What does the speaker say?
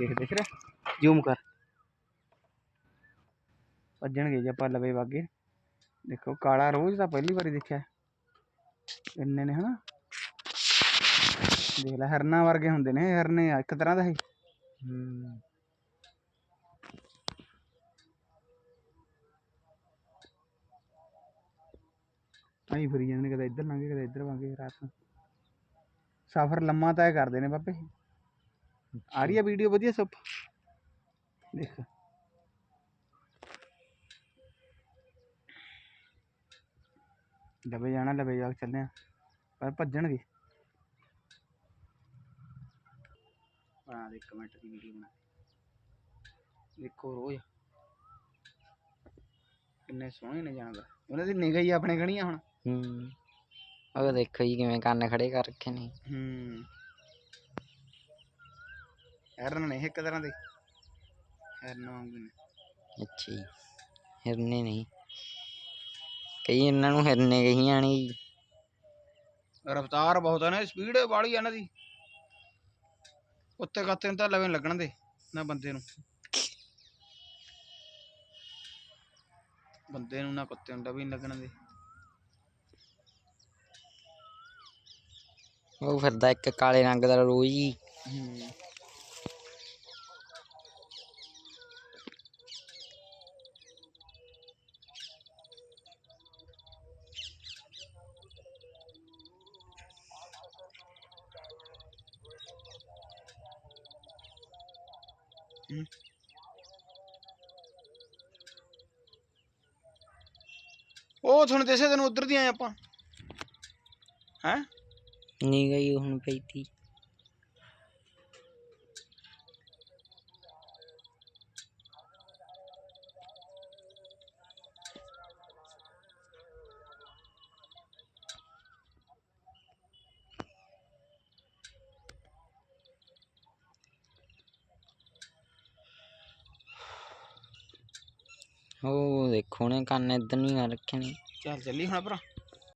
ਦੇਖ ਦੇਖ ਰਿਹਾ ਜ਼ੂਮ ਕਰ ਭੱਜਣਗੇ ਜੇ ਆਪਾਂ ਲਵੇ ਵਾਗੇ ਦੇਖੋ ਕਾਲਾ ਰੋਜ਼ ਤਾਂ ਪਹਿਲੀ ਵਾਰੀ ਦੇਖਿਆ ਇੰਨੇ ਨੇ ਹਨਾ ਦੇਖ ਲੈ ਹਰਨਾ ਵਰਗੇ ਹੁੰਦੇ ਨੇ ਇਹ ਹਰਨੇ ਆ ਇੱਕ ਤਰ੍ਹਾਂ ਦਾ ਇਹ ਹੂੰ ਆਈ ਫਿਰੀ ਜਾਂਦੇ ਨੇ ਕਦੇ ਇੱਧਰ ਲੰਘੇ ਕਦੇ ਇੱਧਰ ਲੰਘੇ ਰਾਤ ਨੂੰ ਸਫ਼ਰ ਲੰਮਾ ਤੈਅ ਕਰਦੇ ਨੇ ਬਾਬੇ ਆ ਰਹੀ ਆ ਵੀਡੀਓ ਵਧੀਆ ਸਭ। ਦੇਖ। ਲਵੇ ਜਾਣਾ ਲਵੇ ਜਾ ਕੇ ਚੱਲੇ ਆ। ਪਰ ਭੱਜਣਗੇ। ਬਣਾ ਦੇ ਇੱਕ ਮਿੰਟ ਦੀ ਵੀਡੀਓ ਬਣਾ ਦੇਖੋ ਰੋਜ਼। ਕਿੰਨੇ ਸੋਹਣੇ ਨੇ ਜਾਨਵਰ। ਉਹਨਾਂ ਦੀ ਨਿਗਾਹ ਹੀ ਆਪਣੇ ਗਣੀਆਂ ਹੁਣ। ਹੂੰ। ਉਹ ਦੇਖੋ ਜੀ ਕਿਵੇਂ ਕੰਨ ਖੜੇ ਕਰ ਰੱਖੇ ਨੇ। ਹੂੰ। ਹੈਰਨ ਨੇ ਇੱਕ ਤਰ੍ਹਾਂ ਦੇ। ਹੈਰਨ ਵਾਂਗੂ ਨੇ। ਅੱਛਾ ਜੀ ਹਿਰਨੇ ਨਹੀਂ। ਕਈ ਇਹਨਾਂ ਨੂੰ ਹਿਰਨੇ ਕਹੀਆਂ ਨੇ ਜੀ। ਰਫਤਾਰ ਬਹੁਤ ਹੈ ਨਾ ਸਪੀਡ ਵਾਲੀ ਇਹਨਾਂ ਦੀ। ਉੱਤੇ ਕੱਤੇ ਨੂੰ ਤਾਂ ਲਵੇਂ ਲੱਗਣ ਦੇ ਨਾ ਬੰਦੇ ਨੂੰ। ਬੰਦੇ ਨੂੰ ਨਾ ਕੁੱਤੇ ਨੂੰ ਵੀ ਲੱਗਣ ਦੇ। ਉਹ ਫਿਰਦਾ ਇੱਕ ਕਾਲੇ ਰੰਗ ਦਾ ਰੋਜ਼ ਜੀ ਹੂੰ। ਹੂੰ। ਉਹ ਤੁਹਾਨੂੰ ਦੇਸੇ ਤੈਨੂੰ ਉਧਰ ਦੀ ਆਏ ਆਪਾਂ। ਹੈ? ਨਹੀਂ ਗਈ ਹੁਣ ਪਈ ਉਹ ਦੇਖੋ ਨੇ ਕੰਨ ਇੱਧਰ ਨਹੀਂ ਕਰ ਰੱਖੇ ਨੇ। ਚੱਲ ਚੱਲੀ ਹੁਣ ਭਰਾ।